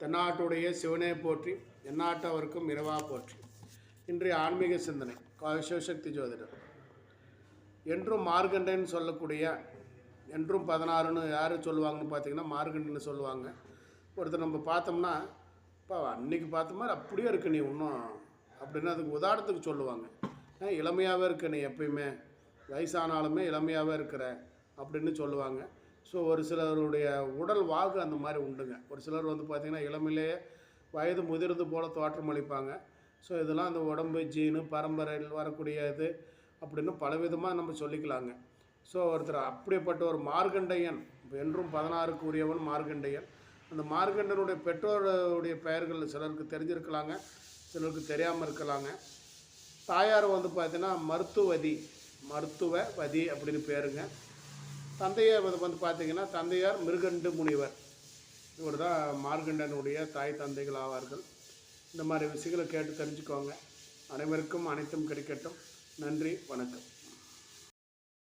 தென்னாட்டுடைய சிவனே போற்றி எந்நாட்டவருக்கும் இரவா போற்றி. இன்றைய ஆன்மீக சிந்தனை சிவசக்தி ஜோதிடர் என்றும் மார்கண்டன்னு சொல்லக்கூடிய என்றும் பதினாறுன்னு யார் சொல்லுவாங்கன்னு பார்த்தீங்கன்னா மார்கண்டன்னு சொல்லுவாங்க. ஒருத்தர் நம்ம பார்த்தோம்னா இப்போ அன்னைக்கு பார்த்த மாதிரி அப்படியே இருக்கு நீ இன்னும் அப்படின்னு அதுக்கு உதாரணத்துக்கு சொல்லுவாங்க. "ஏன் இளமையாகவே இருக்க நீ எப்பயுமே வயசானாலுமே இளமையாகவே இருக்கிற அப்படின்னு சொல்லுவாங்க. ஸோ ஒரு சிலருடைய உடல் வாகு அந்த மாதிரி உண்டுங்க. ஒரு சிலர் வந்து பார்த்திங்கன்னா இளமையிலேயே வயது முதிர்ந்து போல தோற்றமளிப்பாங்க ஸோ இதெல்லாம் அந்த உடம்பு ஜீனு பரம்பரையில் வரக்கூடிய இது அப்படின்னு பலவிதமாக நம்ம சொல்லிக்கலாங்க. ஸோ ஒருத்தர் அப்படிப்பட்ட ஒரு மார்கண்டையன் என்றும் பதினாறுக்கு உரியவன் மார்கண்டையன் அந்த மார்கண்டனுடைய பெற்றோருடைய பெயர்கள் சிலருக்கு தெரிஞ்சிருக்கலாங்க சிலருக்கு தெரியாமல் இருக்கலாங்க. தாயார் வந்து பார்த்தீங்கன்னா மருத்துவதி மருத்துவ வதி அப்படின்னு பேருங்க. தந்தையார் வந்து வந்து பார்த்தீங்கன்னா தந்தையார் மிருகண்டு முனிவர். இவர் தான் மார்கண்டனுடைய தாய் தந்தைகள் ஆவார்கள். இந்த மாதிரி விஷயங்களை கேட்டு தெரிஞ்சுக்கோங்க. அனைவருக்கும் அனைத்தும் கிடைக்கட்டும். நன்றி வணக்கம்.